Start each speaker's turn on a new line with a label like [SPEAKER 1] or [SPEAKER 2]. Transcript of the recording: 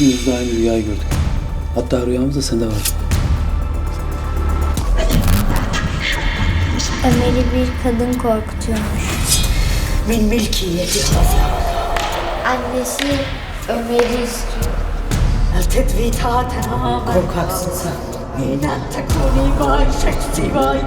[SPEAKER 1] Üçümüz de aynı rüyayı gördük. Hatta rüyamızda sen de var.
[SPEAKER 2] Ömer'i bir kadın korkutuyormuş.
[SPEAKER 3] من ملكيتي الطفل
[SPEAKER 2] Annesi Ömer'i istiyor.
[SPEAKER 3] التدفيتات تماما korkaksın sen. إن تكوني معي شخصي معي